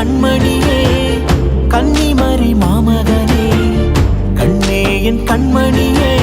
கண்மணியே கன்னிமரி மாமகனே. கண்ணே என் கண்மணியே.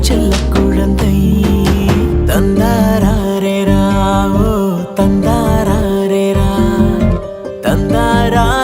செல்ல குழந்தை. தந்தாரே ராவோ தந்தாரே ரா தந்தாரா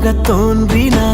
தோன்றினார்